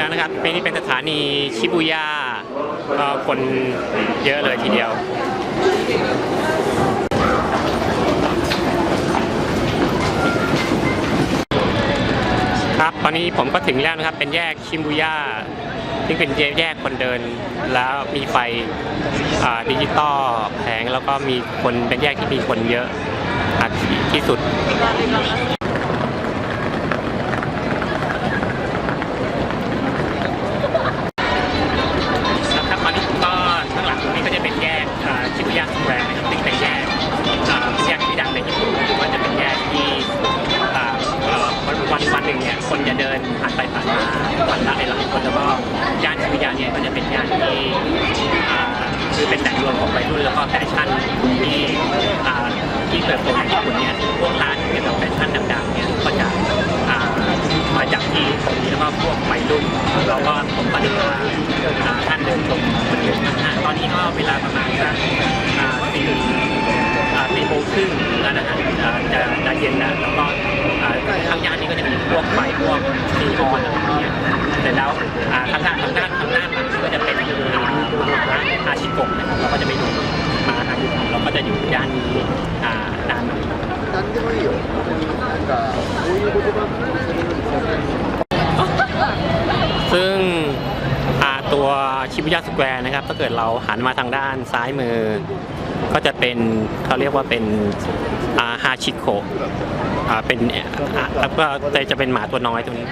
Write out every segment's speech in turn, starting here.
แล้วนะครับเป็นนี่เป็นสถานีชิบูย่าก็คนเยอะเลยทีเดียวครับตอนนี้ผมก็ถึงแล้วนะครับเป็นแยกชิบูย่าซึ่งเป็นแยกคนเดิน แล้วมีไฟดิจิตอลแผงแล้วก็มีคนเป็นแยกที่มีคนเยอะอที่สุด คือเป็นแหล่งรวมของวัยรุ่นแล้วก็แฟชั่นที่ที่เติบโตในญี่ปุ่นเนี่ยพวกร้านเกี่ยวกับแฟชั่นดังๆเนี่ยก็จะมาจากที่ตรงนี้แล้วก็พวกวัยรุ่นแล้วก็ผมก็จะพาอ่าท่านเดินชมบริเวณข้างหน้าตอนนี้ก็เวลาประมาณสักสี่สี่โมงครึ่งแล้วนะฮะอ่าจะจะเย็นแล้วแล้วก็อ่าข้างย่านนี้ก็จะมีพวกไฟพวกนีออนอะไรอย่างเงี้ยเสร็จแล้วอ่าข้างห ชิบุย่าสแควร์นะครับ ถ้าเกิดเราหันมาทางด้านซ้ายมือ ก็จะเป็นเขาเรียกว่าเป็นฮาชิโกะเป็นแล้วก็จะเป็นหมาตัวน้อยตัวนี้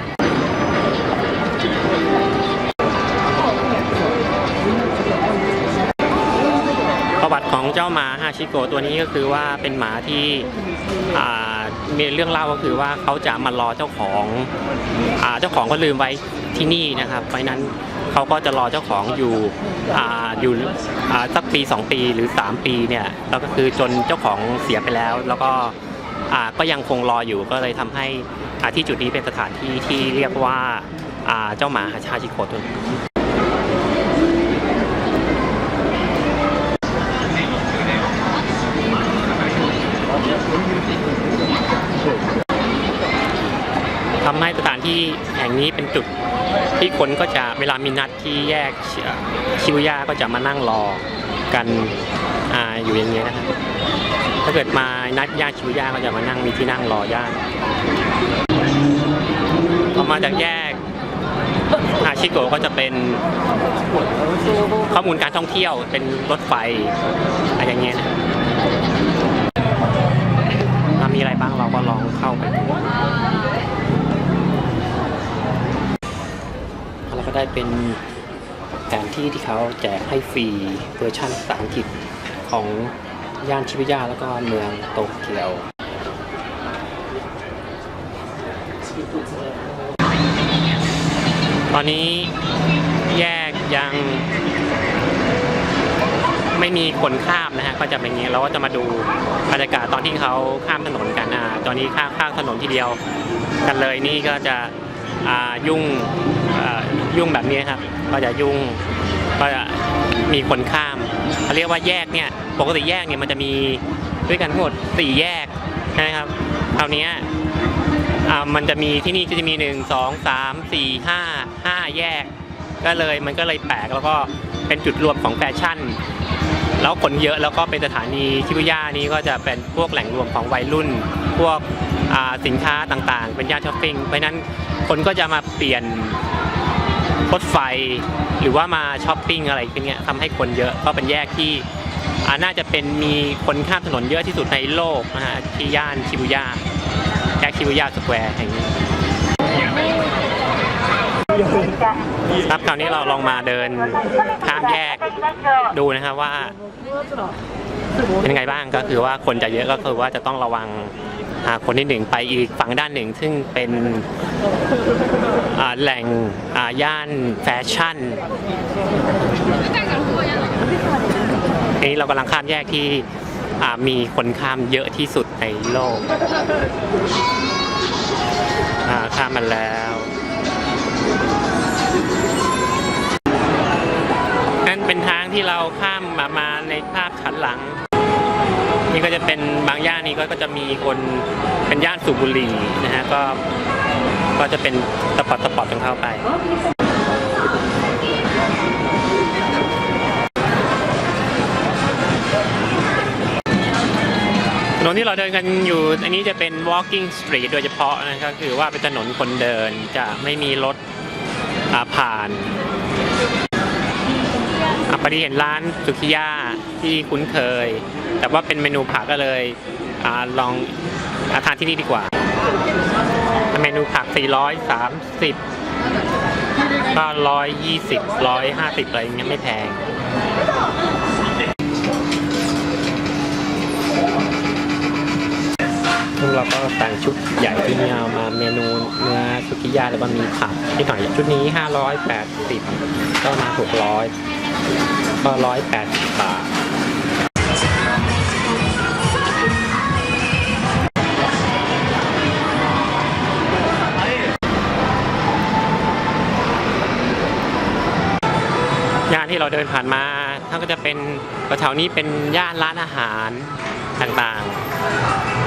ประวัติของเจ้าหมาฮาชิโกะตัวนี้ก็คือว่าเป็นหมาที่อ่า มีเรื่องเล่าก็คือว่าเขาจะมารอเจ้าของอ่าเจ้าของก็ลืมไว้ที่นี่นะครับเพราะฉะนั้นเขาก็จะรอเจ้าของอยู่อ่าอยู่อ่าสักปี 2 ปีหรือ 3 ปีเนี่ยแล้วก็คือจนเจ้าของเสียไปแล้ว แล้วก็อ่าก็ยังคงรออยู่ก็เลยทำให้อ่าที่จุดนี้เป็นสถานที่ที่เรียกว่าอ่าเจ้าหมาฮาชิโกะตัวนี้ ทำให้สถานที่แห่ง นี้เป็นจุดที่คนก็จะเวลามีนัดที่แยกชิชิบุย่าก็จะมานั่งรอกันออยู่อย่างเงี้ยนะครับถ้าเกิดมานัดย่านชิบุย่าก็จะมานั่งมีที่นั่งรอย่านพอมาจากแยกอาชิโกะก็จะเป็นข้อมูลการท่องเที่ยวเป็นรถไฟอะไรอย่างเงี้ยนะถ้ามีอะไรบ้างเราก็ลองเข้าไปดู ได้เป็นแผนที่ที่เขาแจกให้ฟรีเวอร์ชันภาษาอังกฤษของย่านชิบุย่าแล้วก็เมืองโตเกียวตอนนี้แยกยังไม่มีคนข้ามนะฮะก็จะเป็นอย่างนี้เราก็จะมาดูบรรยากาศตอนที่เขาข้ามถนนกันอ่าตอนนี้ข้ามข้ามถนนทีเดียวกันเลยนี่ก็จะอ่ายุ่ง ยุ่งแบบนี้ครับ ก็จะยุ่งก็จะมีคนข้ามเขาเรียกว่าแยกเนี่ย ปกติแยกเนี่ยมันจะมีด้วยกันทั้งหมดสี่แยกใช่ครับคราวนี้มันจะมีที่นี่ก็จะมีหนึ่งสองสามสี่ห้าห้าแยก ก็เลยมันก็เลยแปลกแล้วก็เป็นจุดรวมของแฟชั่น แล้วคนเยอะแล้วก็เป็นสถานีชิบุย่านี้ก็จะเป็นพวกแหล่งรวมของวัยรุ่น พวกสินค้าต่างๆ เป็นย่านช้อปปิ้งเพราะนั้นคนก็จะมาเปลี่ยน รถไฟ หรือว่ามาช้อปปิ้งอะไรพวกเนี้ยทำให้คนเยอะก็เป็นแยกที่น่าจะเป็นมีคนข้ามถนนเยอะที่สุดในโลกนะฮะที่ย่านชิบุย่าแยกชิบุย่าสแควร์แห่งนี้ครับคราวนี้เราลองมาเดินข้ามแยกดูนะครับว่า เป็นไงบ้างก็คือว่าคนจะเยอะก็คือว่าจะต้องระวัง คนที่หนึ่งไปอีกฝั่งด้านหนึ่ง ซึ่งเป็นแหล่งย่านแฟชั่นนี่เรากำลังข้ามแยกที่มีคนข้ามเยอะที่สุดในโลกข้ามมาแล้วนั่นเป็นทางที่เราข้ามมามาในภาพฉันหลัง นี่ก็จะเป็นบางย่านนี้ก็จะมีคนเป็นย่านสุบุหรี่นะฮะก็ก็จะเป็นตะปอดตะปอดกันเข้าไปถนนที่เราเดินกันอยู่ อันนี้จะเป็น walking street โดยเฉพาะนะครับคือว่าเป็นถนนคนเดินจะไม่มีรถผ่านอพอดีเห็นร้านสุกิยาที่คุ้นเคย แต่ว่าเป็นเมนูผักก็เลยอลองอาทานที่นี่ดีกว่า เมนูผัก 430ก็120 150 อะไรอย่างเงี้ยไม่แพงซึ่งเราก็สั่งชุดใหญ่ที่นี่เอามาเมนูเนื้อสุกิยาแล้วก็มีผักที่หน่อยชุดนี้ 580 ก็มา 600 ก็ 180 บาท เราเดินผ่านมาท่านก็จะเป็นแถวนี้เป็นย่านร้านอาหารต่างๆ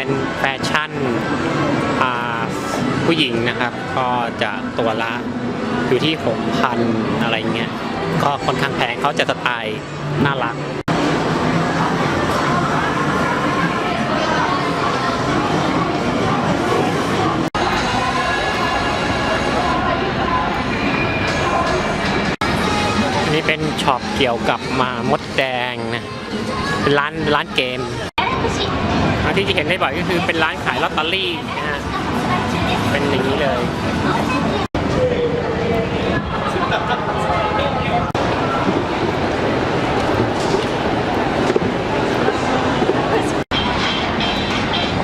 นี่เป็นแฟชั่นผู้หญิงนะครับ ก็จะตัวละอยู่ที่ 6,000 อะไรเงี้ย ก็ค่อนข้างแพงเขาจะสไตล์น่ารักนนี้เป็นช็อปเกี่ยวกับมามดแดงนะเป็นร้านร้านเกม ที่จะเห็นได้บ่อยก็คือเป็นร้านขายลอตเตอรี่นะฮะเป็นอย่างนี้เลย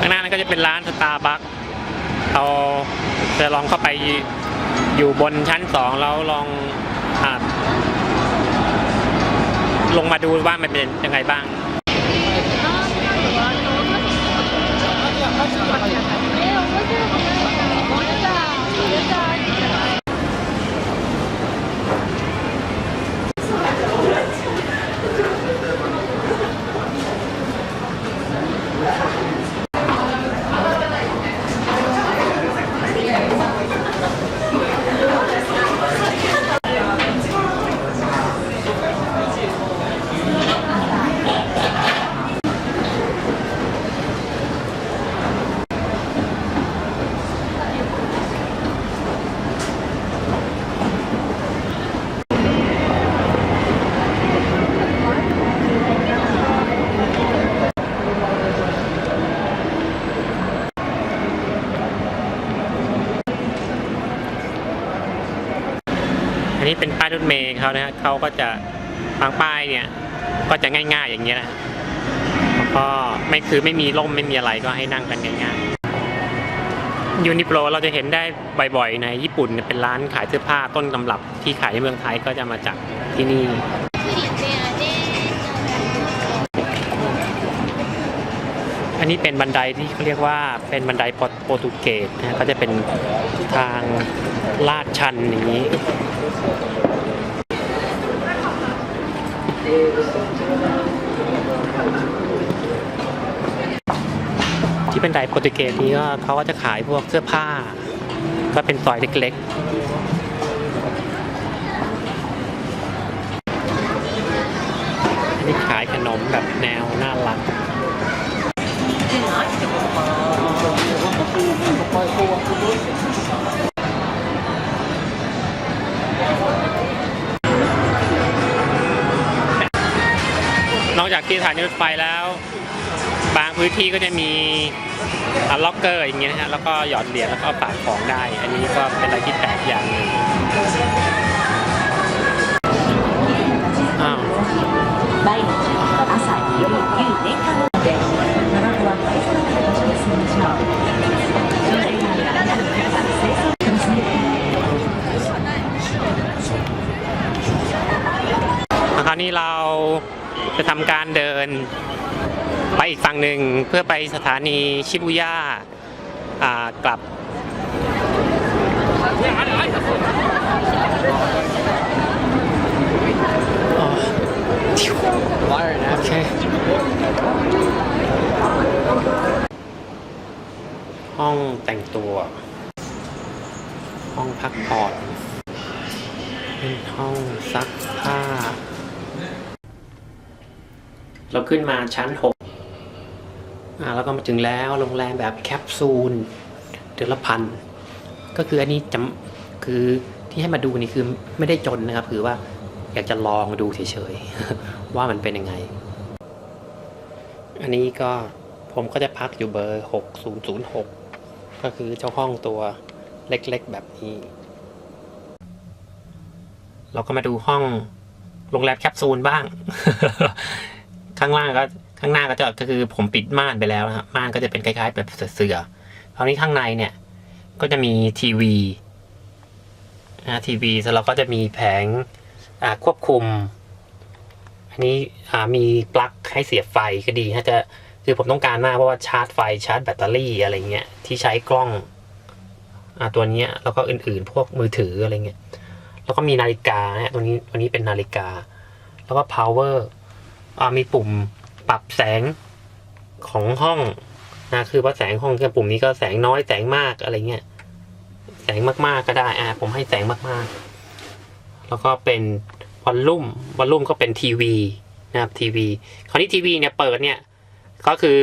ข้างหน้านั้นก็จะเป็นร้านสตาร์บัคเราจะลองเข้าไปอยู่บนชั้นสองแล้วลองอลงมาดูว่ามันเป็นยังไงบ้าง Thank you. นนี้เป็นป้ายรถเมย์เขานะฮะเขาก็จะบางป้ายเนี่ยก็จะง่าย ๆ อย่างเงี้ยนะแล้วก็ไม่คือไม่มีร่มไม่มีอะไรก็ให้นั่งกันง่ายๆยูนิโปรเราจะเห็นได้บ่อยๆ ในญี่ปุ่นเป็นร้านขายเสื้อผ้าต้นตำรับที่ขายในเมืองไทยก็จะมาจากที่นี่อันนี้เป็นบันไดที่เขาเรียกว่าเป็นบันไดโปรตุเกสนะฮะก็จะเป็นทางลาดชันอย่างนี้ ที่เป็นไดโปรตุเกสนี้ก็เขาก็จะขายพวกเสื้อผ้า ก็เป็นซอยเล็กๆอันนี้ขายขนมแบบแนวน่ารัก ที่สถานีรถไฟแล้ว บางพื้นที่ก็จะมีล็อกเกอร์อย่างเงี้ยนะฮะแล้วก็หยอดเหรียญแล้วก็ฝากของได้ อันนี้ก็เป็นอะไรที่แปลกอย่างหนึ่งอ้าคาวนี้เรา จะทำการเดินไปอีกฝั่งหนึ่งเพื่อไปสถานีชิบุย่าอ่ากลับอ๋อ Fire โอเค ห้องแต่งตัว ห้องพักผ่อนเป็นห้องซักผ้า เราขึ้นมาชั้นหกอ่าแล้วก็มาถึงแล้วโรงแรมแบบแคปซูลเดือนละพันก็คืออันนี้จำคือที่ให้มาดูนี่คือไม่ได้จนนะครับ คือว่าอยากจะลองดูเฉยๆว่ามันเป็นยังไง อันนี้ก็ผมก็จะพักอยู่เบอร์ 6006 ก็คือเจ้าห้องตัวเล็กๆ แบบนี้ เราก็มาดูห้องโรงแรมแคปซูลบ้าง ข้างล่างก็ข้างหน้าก็จะก็คือผมปิดม่านไปแล้วนะครับม่านก็จะเป็นคล้ายๆแบบเสือๆคราวนี้ข้างในเนี่ย ก็จะมีทีวีนะทีวีแล้วเราก็จะมีแผงควบคุม อันนี้มีปลั๊กให้เสียบไฟก็ดีถ้าจะคือผมต้องการมากเพราะว่าชาร์จไฟชาร์จแบตเตอรี่อะไรเงี้ยที่ใช้กล้องอตัวนี้แล้วก็อื่นๆ พวกมือถืออะไรเงี้ยแล้วก็มีนาฬิกาเนี่ยตัวนี้ตัวนี้เป็นนาฬิกา แล้วก็ power มีปุ่มปรับแสงของห้องนะคือว่าแสงห้องคือปุ่มนี้ก็แสงน้อยแสงมากอะไรเงี้ยแสงมากๆก็ได้อ่าผมให้แสงมากๆ แล้วก็เป็นวอลลุ่มวอลลุ่มก็เป็นทีวีนะครับทีวีคราวนี้ทีวีเนี่ยเปิดเนี่ยก็คือ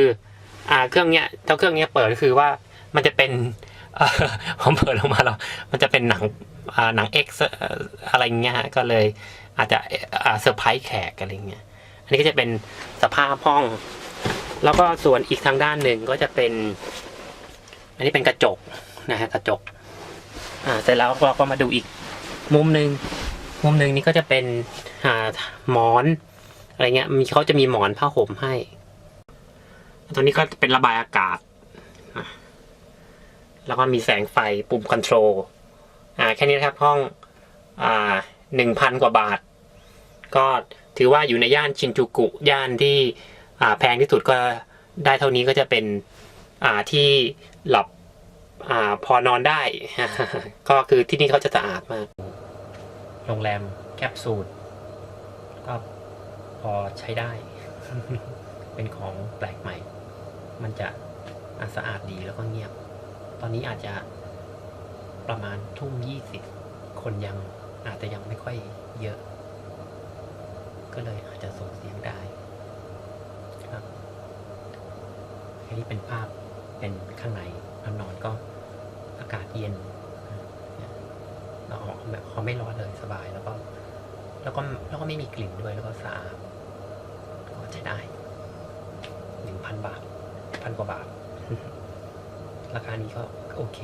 อ่าเครื่องเนี้ยเจ้าเครื่องเนี้ยเปิดก็คือว่ามันจะเป็นผมเปิดออกมาแล้วมันจะเป็นหนังอ่าหนังเอ่ออะไรเงี้ยฮะก็เลยอาจจะเซอร์ไพรส์แขกอะไรเงี้ย อันนี้ก็จะเป็นสภาพห้อง แล้วก็ส่วนอีกทางด้านหนึ่งก็จะเป็น อันนี้เป็นกระจกนะฮะกระจก อ่าเสร็จแล้วเราก็มาดูอีกมุมหนึ่งมุมหนึ่งนี่ก็จะเป็นอ่าหมอนอะไรเงี้ยมีเขาจะมีหมอนผ้าห่มให้ตัวนี้ก็เป็นระบายอากาศ แล้วก็มีแสงไฟปุ่มคอนโทรลอ่าแค่นี้นะครับห้องอ่าหนึ่งพันกว่าบาท ก็ ถือว่าอยู่ในย่านชินจูกุ ย่านที่แพงที่สุดก็ได้เท่านี้ก็จะเป็นที่หลับอพอนอนได้ ก็คือที่นี่เขาจะสะอาดมาก โรงแรมแคปซูลก็พอใช้ได้ เป็นของแปลกใหม่ มันจะอะสะอาดดีแล้วก็เงียบ ตอนนี้อาจจะประมาณทุ่มยี่สิบคนยังอาจจะยังไม่ค่อยเยอะ ก็เลยอาจจะส่งเสียงได้ครับอันนี้เป็นภาพเป็นข้างในนอนนอนก็อากาศเย็นเราเอาแบบเขาไม่ร้อนเลยสบายแล้วก็ แล้วก็แล้วก็ไม่มีกลิ่นด้วยแล้วก็สะอาดก็ใช้ได้หนึ่งพันบาทพันกว่าบาท ราคานี้ก็โอเค